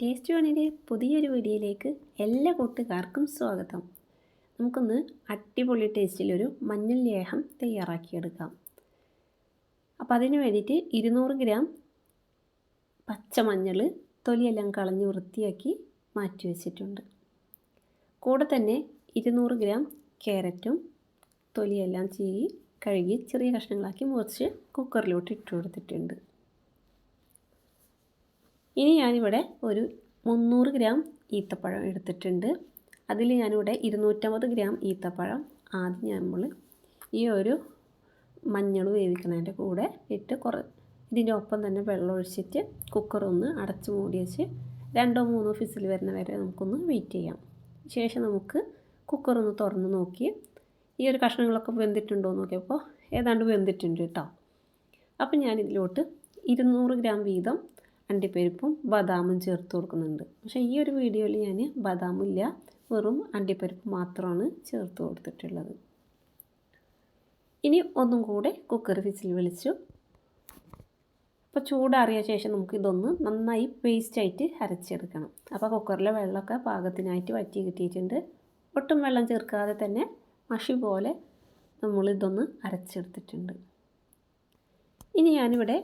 Taste വണിന്റെ പുതിയൊരു വീഡിയോയിലേക്ക് എല്ലാ കൂട്ടുകാർക്കും സ്വാഗതം. നമുക്കൊന്ന് അടിപൊളി ടേസ്റ്റിലൊരു മഞ്ഞൾ ലേഹം തയ്യാറാക്കിയെടുക്കാം. അപ്പോൾ അതിന് വേണ്ടിയിട്ട് ഇരുന്നൂറ് ഗ്രാം പച്ചമഞ്ഞൾ തൊലിയെല്ലാം കളഞ്ഞ് വൃത്തിയാക്കി മാറ്റി വെച്ചിട്ടുണ്ട്. കൂടെ തന്നെ ഇരുന്നൂറ് ഗ്രാം ക്യാരറ്റും തൊലിയെല്ലാം ചീകി കഴുകി ചെറിയ കഷ്ണങ്ങളാക്കി മുറിച്ച് കുക്കറിലോട്ട് ഇട്ട് കൊടുത്തിട്ടുണ്ട് ഇനി ഞാനിവിടെ ഒരു മുന്നൂറ് ഗ്രാം ഈത്തപ്പഴം എടുത്തിട്ടുണ്ട്. അതിൽ ഞാനിവിടെ ഇരുന്നൂറ്റമ്പത് ഗ്രാം ഈത്തപ്പഴം ആദ്യം ഞാൻ നമ്മൾ ഈ ഒരു മഞ്ഞൾ വേവിക്കുന്നതിന്റെ കൂടെ ഇട്ട് കുറ ഇതിന്റെ ഒപ്പം തന്നെ വെള്ളം ഒഴിച്ചിട്ട് കുക്കർ ഒന്ന് അടച്ച് മൂടി വെച്ച് രണ്ടോ മൂന്നോ ഫിസിൽ വരുന്ന വരെ നമുക്കൊന്ന് വെയിറ്റ് ചെയ്യാം. ശേഷം നമുക്ക് കുക്കർ ഒന്ന് തുറന്ന് നോക്കി. ഈ ഒരു കഷ്ണങ്ങളൊക്കെ വെന്തിട്ടുണ്ടോ എന്ന് നോക്കിയപ്പോൾ ഏതാണ്ട് വെന്തിട്ടുണ്ട് കേട്ടോ. അപ്പം ഞാനിതിലോട്ട് ഇരുന്നൂറ് ഗ്രാം വീതം അണ്ടിപ്പരിപ്പും ബദാമും ചേർത്ത് കൊടുക്കുന്നുണ്ട്. പക്ഷേ ഈ ഒരു വീഡിയോയിൽ ഞാൻ ബദാമില്ല വെറും അണ്ടിപ്പരിപ്പ് മാത്രമാണ് ചേർത്ത് കൊടുത്തിട്ടുള്ളത്. ഇനി ഒന്നും കൂടെ കുക്കർ വിസിൽ വിളിച്ചു. അപ്പോൾ ചൂടാറിയ ശേഷം നമുക്ക് ഇതൊന്ന് നന്നായി പേസ്റ്റായിട്ട് അരച്ചെടുക്കണം. അപ്പോൾ കുക്കറിലെ വെള്ളമൊക്കെ പാകത്തിനായിട്ട് വറ്റി കിട്ടിയിട്ടുണ്ട്. ഒട്ടും വെള്ളം ചേർക്കാതെ തന്നെ മഷി പോലെ നമ്മളിതൊന്ന് അരച്ചെടുത്തിട്ടുണ്ട്. ഇനി ഞാനിവിടെ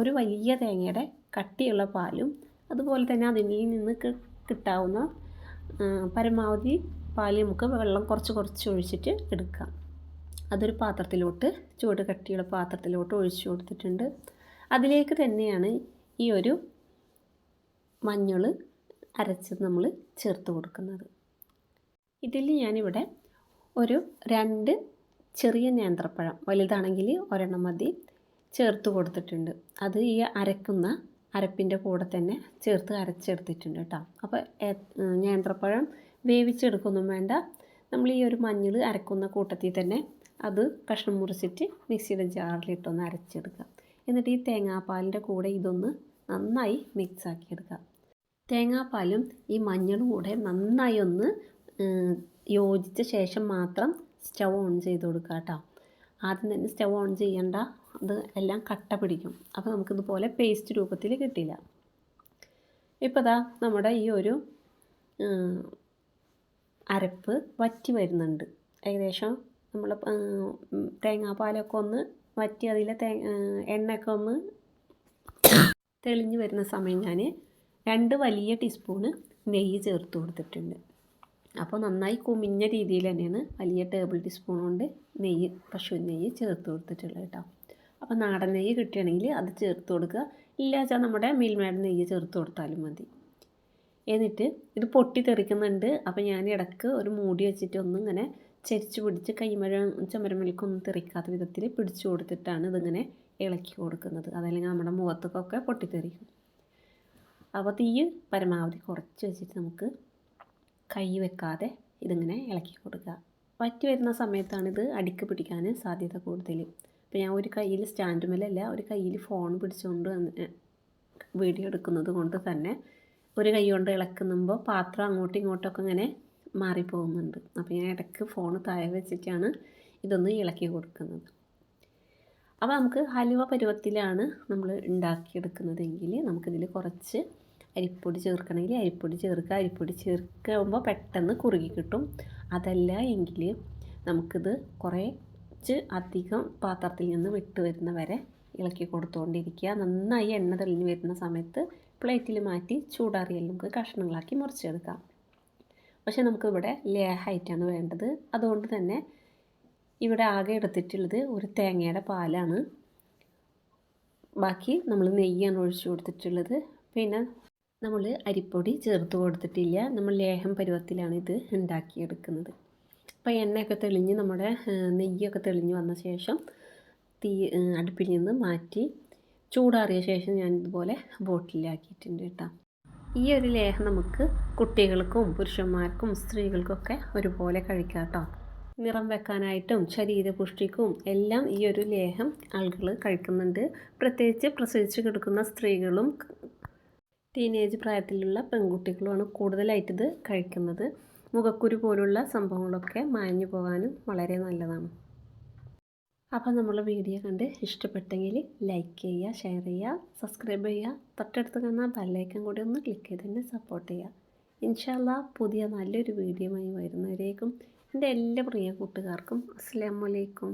ഒരു വലിയ തേങ്ങയുടെ കട്ടിയുള്ള പാലും അതുപോലെ തന്നെ അതിൽ നിന്ന് കിട്ടാവുന്ന പരമാവധി പാൽ നമുക്ക് വെള്ളം കുറച്ച് കുറച്ച് ഒഴിച്ചിട്ട് എടുക്കാം അതൊരു പാത്രത്തിലോട്ട് ചൂട് കട്ടിയുള്ള പാത്രത്തിലോട്ട് ഒഴിച്ചു കൊടുത്തിട്ടുണ്ട്. അതിലേക്ക് തന്നെയാണ് ഈ ഒരു മഞ്ഞൾ അരച്ചത് നമ്മൾ ചേർത്ത് കൊടുക്കുന്നത്. ഇതിൽ ഞാനിവിടെ ഒരു രണ്ട് ചെറിയ നേന്ത്രപ്പഴം വലുതാണെങ്കിൽ ഒരെണ്ണം മതി ചേർത്ത് കൊടുത്തിട്ടുണ്ട്. അത് ഈ അരക്കുന്ന അരപ്പിന്റെ കൂടെ തന്നെ ചേർത്ത് അരച്ചെടുത്തിട്ടുണ്ട് കേട്ടോ. അപ്പോൾ നേന്ത്രപ്പഴം വേവിച്ചെടുക്കൊന്നും വേണ്ട. നമ്മൾ ഈ ഒരു മഞ്ഞൾ അരക്കുന്ന കൂട്ടത്തിൽ തന്നെ അത് കഷ്ണം മുറിച്ചിട്ട് മിക്സിയുടെ ജാറിലിട്ടൊന്ന് അരച്ചെടുക്കുക. എന്നിട്ട് ഈ തേങ്ങാപ്പാലിന്റെ കൂടെ ഇതൊന്ന് നന്നായി മിക്സ് ആക്കിയെടുക്കുക തേങ്ങാപ്പാലും ഈ മഞ്ഞളും കൂടെ നന്നായി ഒന്ന് യോജിച്ച ശേഷം മാത്രം സ്റ്റൗ ഓൺ ചെയ്ത് കൊടുക്കുക കേട്ടോ. ആദ്യം തന്നെ സ്റ്റൗ ഓൺ ചെയ്യണ്ട. അത് എല്ലാം കട്ട പിടിക്കും. അപ്പോൾ നമുക്കിതുപോലെ പേസ്റ്റ് രൂപത്തിൽ കിട്ടില്ല. ഇപ്പോൾ ദാ നമ്മുടെ ഈ ഒരു അരപ്പ് വറ്റി വരുന്നുണ്ട്. ഏകദേശം നമ്മൾ തേങ്ങാപ്പാലൊക്കെ ഒന്ന് വറ്റി അതിലെ തേ എണ്ണയൊക്കെ ഒന്ന് തെളിഞ്ഞു വരുന്ന സമയം ഞാൻ രണ്ട് വലിയ ടീസ്പൂണ് നെയ്യ് ചേർത്ത് കൊടുത്തിട്ടുണ്ട്. അപ്പോൾ നന്നായി കുമിഞ്ഞ രീതിയിൽ തന്നെയാണ് വലിയ ടേബിൾ ടീസ്പൂൺ കൊണ്ട് നെയ്യ് പശു നെയ്യ് ചേർത്ത് കൊടുത്തിട്ടുള്ളത് കേട്ടോ. അപ്പോൾ നാടൻ നെയ്യ് കിട്ടുകയാണെങ്കിൽ അത് ചേർത്ത് കൊടുക്കുക. ഇല്ല വെച്ചാൽ നമ്മുടെ മിൽമേട് നെയ്യ് ചേർത്ത് കൊടുത്താലും മതി. എന്നിട്ട് ഇത് പൊട്ടി തെറിക്കുന്നുണ്ട് അപ്പോൾ ഞാൻ ഇടയ്ക്ക് ഒരു മൂടി വെച്ചിട്ട് ഒന്നും ഇങ്ങനെ ചരിച്ച് പിടിച്ച് കൈമഴ ചമരമലിക്കൊന്നും തെറിക്കാത്ത വിധത്തിൽ പിടിച്ചു കൊടുത്തിട്ടാണ് ഇതിങ്ങനെ ഇളക്കി കൊടുക്കുന്നത്. അതല്ലെങ്കിൽ നമ്മുടെ മുഖത്തൊക്കെ പൊട്ടിത്തെറിക്കും. അപ്പോൾ തീ പരമാവധി കുറച്ച് വെച്ചിട്ട് നമുക്ക് കൈ വെക്കാതെ ഇതിങ്ങനെ ഇളക്കി കൊടുക്കുക. വറ്റി വരുന്ന സമയത്താണ് ഇത് അടിക്ക് പിടിക്കാൻ സാധ്യത കൂടുതൽ. അപ്പോൾ ഞാൻ ഒരു കയ്യിൽ സ്റ്റാൻഡ് മേലല്ല ഒരു കയ്യിൽ ഫോൺ പിടിച്ചുകൊണ്ട് വീഡിയോ എടുക്കുന്നത് കൊണ്ട് തന്നെ ഒരു കൈ കൊണ്ട് ഇളക്കുമ്പോൾ പാത്രം അങ്ങോട്ടും ഇങ്ങോട്ടൊക്കെ ഇങ്ങനെ മാറിപ്പോകുന്നുണ്ട്. അപ്പോൾ ഞാൻ ഇടയ്ക്ക് ഫോൺ താഴെ വെച്ചിട്ടാണ് ഇതൊന്ന് ഇളക്കി കൊടുക്കുന്നത്. അപ്പോൾ നമുക്ക് ഹലുവ പരുവത്തിലാണ് നമ്മൾ ഉണ്ടാക്കിയെടുക്കുന്നതെങ്കിൽ നമുക്കിതിൽ കുറച്ച് അരിപ്പൊടി ചേർക്കണമെങ്കിൽ അരിപ്പൊടി ചേർക്കുക. അരിപ്പൊടി ചേർക്കുമ്പോൾ പെട്ടെന്ന് കുറുകി കിട്ടും. അതല്ല എങ്കിൽ നമുക്കിത് കുറച്ച് അധികം പാത്രത്തിൽ നിന്ന് വിട്ട് വരുന്ന വരെ ഇളക്കി കൊടുത്തുകൊണ്ടിരിക്കുക. നന്നായി എണ്ണ തെളിഞ്ഞ് വരുന്ന സമയത്ത് പ്ലേറ്റിൽ മാറ്റി ചൂടാറിയെല്ലാം നമുക്ക് കഷ്ണങ്ങളാക്കി മുറിച്ചെടുക്കാം. പക്ഷേ നമുക്കിവിടെ ലേഹായിട്ടാണ് വേണ്ടത്. അതുകൊണ്ട് തന്നെ ഇവിടെ ആകെ എടുത്തിട്ടുള്ളത് ഒരു തേങ്ങയുടെ പാലാണ്. ബാക്കി നമ്മൾ നെയ്യാണ് ഒഴിച്ചു കൊടുത്തിട്ടുള്ളത്. പിന്നെ നമ്മൾ അരിപ്പൊടി ചേർത്ത് കൊടുത്തിട്ടില്ല. നമ്മൾ ലേഹം പരുവത്തിലാണ് ഇത് ഉണ്ടാക്കിയെടുക്കുന്നത്. അപ്പോൾ എണ്ണയൊക്കെ തെളിഞ്ഞ് നമ്മുടെ നെയ്യൊക്കെ തെളിഞ്ഞ് വന്ന ശേഷം തീ അടുപ്പിൽ നിന്ന് മാറ്റി ചൂടാറിയ ശേഷം ഞാൻ ഇതുപോലെ ബോട്ടിലാക്കിയിട്ടുണ്ട് കേട്ടോ. ഈ ഒരു ലേഹം നമുക്ക് കുട്ടികൾക്കും പുരുഷന്മാർക്കും സ്ത്രീകൾക്കൊക്കെ ഒരുപോലെ കഴിക്കാം കേട്ടോ. നിറം വെക്കാനായിട്ടും ശരീരപുഷ്ടിക്കും എല്ലാം ഈ ഒരു ലേഹം ആളുകൾ കഴിക്കുന്നുണ്ട്. പ്രത്യേകിച്ച് പ്രസവിച്ച് കിടക്കുന്ന സ്ത്രീകളും ടീനേജ് പ്രായത്തിലുള്ള പെൺകുട്ടികളുമാണ് കൂടുതലായിട്ടിത് കഴിക്കുന്നത്. മുഖക്കുരു പോലുള്ള സംഭവങ്ങളൊക്കെ മാഞ്ഞു പോകാനും വളരെ നല്ലതാണ്. അപ്പോൾ നമ്മളെ വീഡിയോ കണ്ട് ഇഷ്ടപ്പെട്ടെങ്കിൽ ലൈക്ക് ചെയ്യുക ഷെയർ ചെയ്യുക സബ്സ്ക്രൈബ് ചെയ്യുക തൊട്ടടുത്ത് കാണുന്ന ബെല്ലൈക്കൻ കൂടി ഒന്ന് ക്ലിക്ക് ചെയ്ത് തന്നെ സപ്പോർട്ട് ചെയ്യുക. ഇൻഷാല്ല പുതിയ നല്ലൊരു വീഡിയോയുമായി വരുന്നവരേക്കും എന്റെ എല്ലാ പ്രിയ കൂട്ടുകാർക്കും അസ്സാം വലൈക്കും